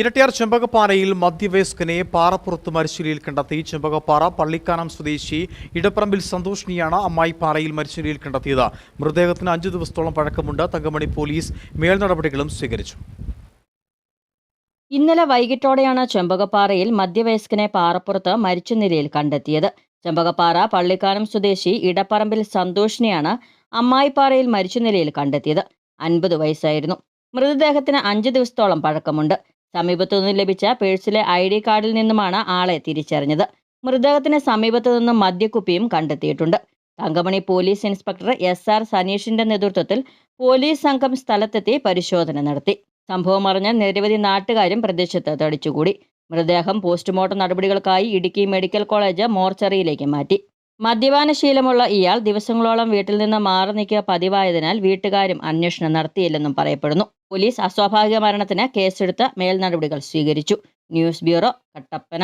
ഇരട്ടിയാർ ചെമ്പകപ്പാറയിൽ മധ്യവയസ്കനെ പാറപ്പുറത്ത് മരിച്ചുനിലയിൽ കണ്ടെത്തി. ചെമ്പകപ്പാറ പള്ളിക്കാനം സ്വദേശി ഇടപ്പറമ്പിൽ സന്തോഷിനിയാണ് അമ്മായി പാറയിൽ മരിച്ചുനിലയിൽ കണ്ടെത്തിയത്. മൃതദേഹത്തിന് അഞ്ചു ദിവസത്തോളം പഴക്കമുണ്ട്. തങ്കമണി പോലീസ് മേൽനടപടികളും സ്വീകരിച്ചു. ഇന്നലെ വൈകിട്ടോടെയാണ് ചെമ്പകപ്പാറയിൽ മധ്യവയസ്കനെ പാറപ്പുറത്ത് മരിച്ച നിലയിൽ കണ്ടെത്തിയത്. ചെമ്പകപ്പാറ പള്ളിക്കാനം സ്വദേശി ഇടപ്പറമ്പിൽ സന്തോഷിനെയാണ് അമ്മായിപ്പാറയിൽ മരിച്ച നിലയിൽ കണ്ടെത്തിയത്. അൻപത് വയസ്സായിരുന്നു. മൃതദേഹത്തിന് അഞ്ച് ദിവസത്തോളം പഴക്കമുണ്ട്. സമീപത്തു നിന്ന് ലഭിച്ച പേഴ്സിലെ ഐ ഡി കാർഡിൽ നിന്നുമാണ് ആളെ തിരിച്ചറിഞ്ഞത്. മൃതദേഹത്തിന് സമീപത്തു നിന്നും മദ്യക്കുപ്പിയും കണ്ടെത്തിയിട്ടുണ്ട്. Thankamani police inspector S R സനീഷിന്റെ നേതൃത്വത്തിൽ പോലീസ് സംഘം സ്ഥലത്തെത്തി പരിശോധന നടത്തി. സംഭവം അറിഞ്ഞ നിരവധി നാട്ടുകാരും പ്രദേശത്ത് തടിച്ചുകൂടി. മൃതദേഹം പോസ്റ്റ്മോർട്ടം നടപടികൾക്കായി ഇടുക്കി മെഡിക്കൽ കോളേജ് മോർച്ചറിയിലേക്ക് മാറ്റി. മദ്യപാന ശീലമുള്ള ഇയാൾ ദിവസങ്ങളോളം വീട്ടിൽ നിന്ന് മാറി നിൽക്കുക പതിവായതിനാൽ വീട്ടുകാരും അന്വേഷണം നടത്തിയില്ലെന്നും പറയപ്പെടുന്നു. പോലീസ് അസ്വാഭാവിക മരണത്തിന് കേസെടുത്ത് മേൽനടപടികൾ സ്വീകരിച്ചു. News bureau Kattappana.